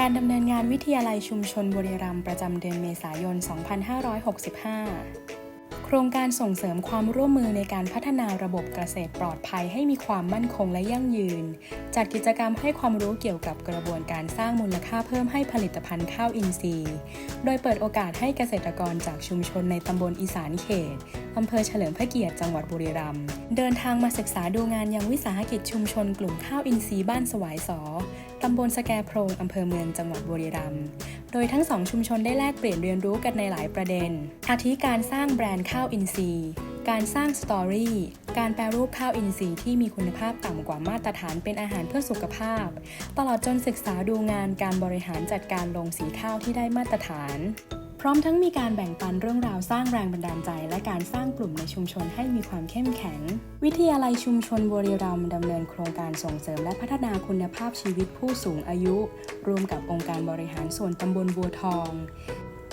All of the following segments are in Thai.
การดำเนินงานวิทยาลัยชุมชนบุรีรัมย์ประจำเดือนเมษายน 2565 โครงการส่งเสริมความร่วมมือในการพัฒนาระบบเกษตรปลอดภัยให้มีความมั่นคงและยั่งยืน จัดกิจกรรมให้ความรู้เกี่ยวกับกระบวนการสร้างมูลค่าเพิ่มให้ผลิตภัณฑ์ข้าวอินทรีย์ โดยเปิดโอกาสให้เกษตรกรจากชุมชนในตำบลอีสานเขตอำเภอเฉลิมพระเกียรติจังหวัดบุรีรัมย์เดินทางมาศึกษาดูงานยังวิสาหกิจชุมชนกลุ่มข้าวอินทรีย์บ้านสวายสอ ตำบลสแกโพรงอำเภอเมืองจังหวัดบุรีรัมย์ โดยทั้งสองชุมชนได้แลกเปลี่ยนเรียนรู้กันในหลายประเด็น อาทิการสร้างแบรนด์ข้าวอินทรีย์ การสร้างสตอรี่ การแปรรูปข้าวอินทรีย์ที่มีคุณภาพต่ำกว่ามาตรฐานเป็นอาหารเพื่อสุขภาพ ตลอดจนศึกษาดูงานการบริหารจัดการโรงสีข้าวที่ได้มาตรฐาน ร้อมทั้งมีการแบ่งปันเรื่องราวสร้างแรงบันดาลใจ และการสร้างกลุ่มในชุมชนให้มีความเข้มแข็ง วิทยาลัยชุมชนบุรีรัมย์ดำเนินโครงการส่งเสริมและพัฒนาคุณภาพชีวิตผู้สูงอายุ ร่วมกับองค์การบริหารส่วนตำบลบัวทอง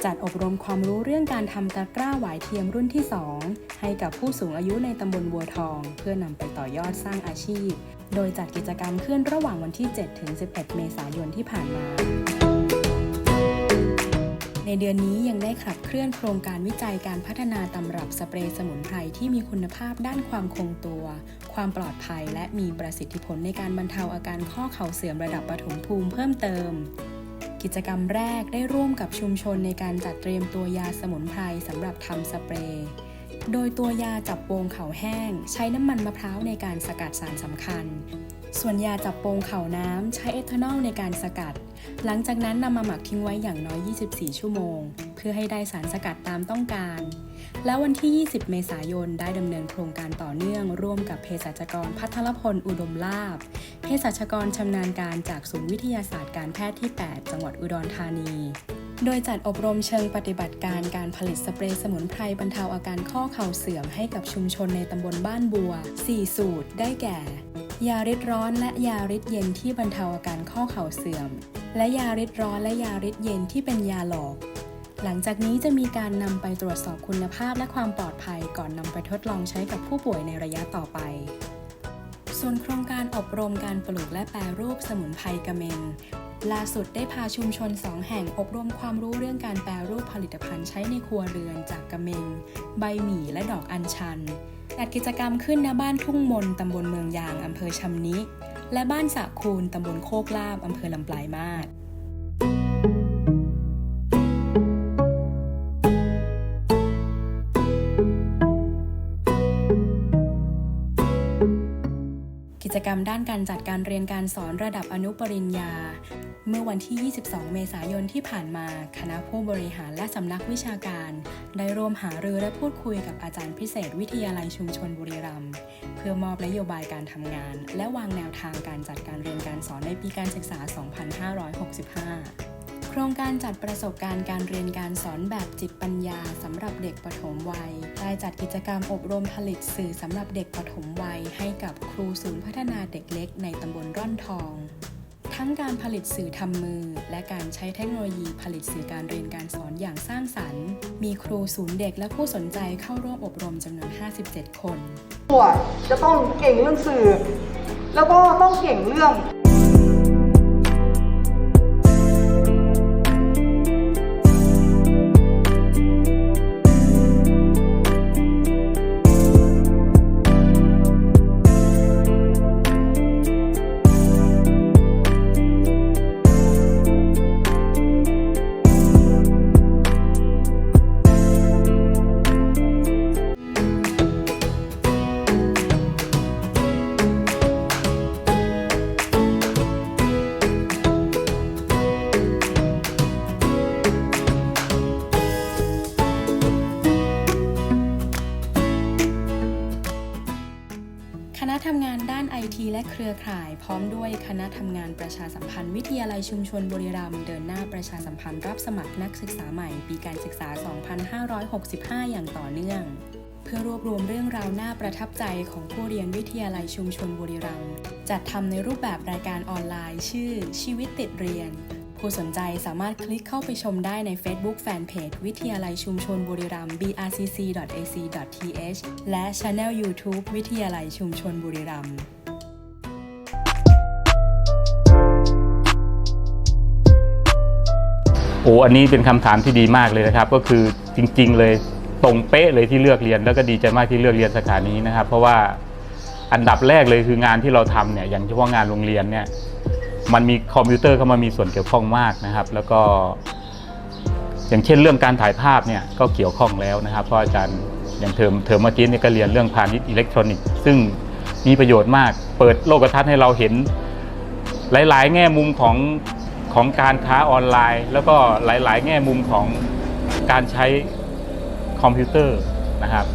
จัดอบรมความรู้เรื่องการทำตะกร้าหวายเทียมรุ่นที่ 2 ให้กับผู้สูงอายุในตำบลบัวทอง เพื่อนำไปต่อยอดสร้างอาชีพ โดยจัดกิจกรรมขึ้นระหว่างวันที่ 7 ถึง 11 เมษายนที่ผ่านมา ในเดือนนี้ยังได้ขับเคลื่อนโครงการวิจัยการพัฒนาตำรับสเปรย์สมุนไพรที่มีคุณภาพด้านความคงตัว ความปลอดภัย และมีประสิทธิผลในการบรรเทาอาการข้อเข่าเสื่อมระดับปฐมภูมิเพิ่มเติม กิจกรรมแรกได้ร่วมกับชุมชนในการจัดเตรียมตัวยาสมุนไพรสำหรับทำสเปรย์โดยตัวยาจับโปงเข่าแห้ง ใช้น้ำมันมะพร้าวในการสกัดสารสำคัญ ส่วนยาจับโปงเข่าน้ำใช้เอทานอลในการสกัด หลังจากนั้นนำมาหมักทิ้งไว้อย่างน้อย 24 ชั่วโมง เพื่อให้ได้สารสกัดตามต้องการ แล้ววันที่ 20 เมษายนได้ดำเนินโครงการต่อเนื่องร่วมกับเภสัชกรพัทรพลอุดมลาภเภสัชกรชำนาญการจากศูนย์วิทยาศาสตร์การแพทย์ที่ 8 จังหวัดอุดรธานีโดยจัดอบรมเชิงปฏิบัติการการผลิตสเปรย์สมุนไพรบรรเทาอาการข้อเข่าเสื่อมให้กับชุมชนในตำบลบ้านบัว 4 สูตร ได้แก่ ยาฤทธิ์ร้อนและยาฤทธิ์เย็นที่บรรเทาอาการข้อเข่าเสื่อม และยาฤทธิ์ร้อนและยาฤทธิ์เย็นที่เป็นยาหลอก หลังจากนี้จะมีการนำไปตรวจสอบคุณภาพและความปลอดภัยก่อนนำไปทดลองใช้กับผู้ป่วยในระยะต่อไป ส่วนโครงการอบรมการปลูกและแปรรูปสมุนไพรกระเมน ล่าสุดได้พาชุมชนสองแห่งอบรมความรู้เรื่องการแปรรูปผลิตภัณฑ์ใช้ในครัวเรือนจากกระเมง ใบหมี่และดอกอัญชัน จัดกิจกรรมขึ้นณบ้านทุ่งมนตำบลเมืองยางอำเภอชำนิ และบ้านสะคูนตำบลโคกลาบอำเภอลำปลายมาศกิจกรรมด้านการจัดการเรียนการสอนระดับอนุปริญญา เมื่อวันที่ 22 เมษายนที่ผ่านมา คณะผู้บริหารและสำนักวิชาการ ได้ร่วมหารือและพูดคุยกับอาจารย์พิเศษวิทยาลัยชุมชนบุรีรัมย์เพื่อมอบนโยบายการทำงาน และวางแนวทางการจัดการเรียนการสอนในปีการศึกษา 2565โครงการจัดประสบการณ์การเรียนการสอนแบบจิตปัญญาสำหรับเด็กปฐมวัย ได้จัดกิจกรรมอบรมผลิตสื่อสำหรับเด็กปฐมวัย ให้กับครูศูนย์พัฒนาเด็กเล็กในตำบลร่อนทอง ทั้งการผลิตสื่อทำมือ และการใช้เทคโนโลยีผลิตสื่อการเรียนการสอนอย่างสร้างสรรค์ มีครูศูนย์เด็กและผู้สนใจเข้าร่วมอบรมจำนวน 57 คนตัวจะต้องเก่งเรื่องสื่อ แล้วก็ต้องเก่งเรื่อง ณะทำงานด้านไอทีและเครือข่าย พร้อมด้วยคณะทำงานประชาสัมพันธ์วิทยาลัยชุมชนบุรีรัมย์เดินหน้าประชาสัมพันธ์รับสมัครนักศึกษาใหม่ ปีการศึกษา 2565 อย่างต่อเนื่อง เพื่อรวบรวมเรื่องราวน่าประทับใจของผู้เรียนวิทยาลัยชุมชนบุรีรัมย์จัดทำในรูปแบบรายการออนไลน์ ชื่อชีวิตติดเรียน ผู้สนใจสามารถคลิกเข้าไปชมได้ใน Facebook Fanpage วิทยาลัยชุมชนบุรีรัมย์ brcc.ac.th และ Channel YouTube วิทยาลัยชุมชนบุรีรัมย์โอ้อันนี้เป็นคำถามที่ดีมากเลยนะครับ ก็คือจริง ๆ เลยตรงเป๊ะเลยที่เลือกเรียนแล้วก็ดีใจมากที่เลือกเรียนสาขานี้นะครับ เพราะว่าอันดับแรกเลยคืองานที่เราทำเนี่ยอย่างเฉพาะงานโรงเรียนเนี่ย มันมีคอมพิวเตอร์เข้ามามีส่วนเกี่ยวข้องมากนะครับ แล้วก็ อย่างเช่นเรื่องการถ่ายภาพเนี่ยก็เกี่ยวข้องแล้วนะครับ เพราะอาจารย์อย่างเทอมเทอมเมื่อกี้เนี่ยก็เรียนเรื่องพาณิชย์อิเล็กทรอนิกส์ซึ่งมีประโยชน์มาก เปิดโลกทัศน์ให้เราเห็น หลาย ๆ แง่มุมของของการค้าออนไลน์ แล้วก็หลาย ๆ แง่มุมของการใช้คอมพิวเตอร์นะครับ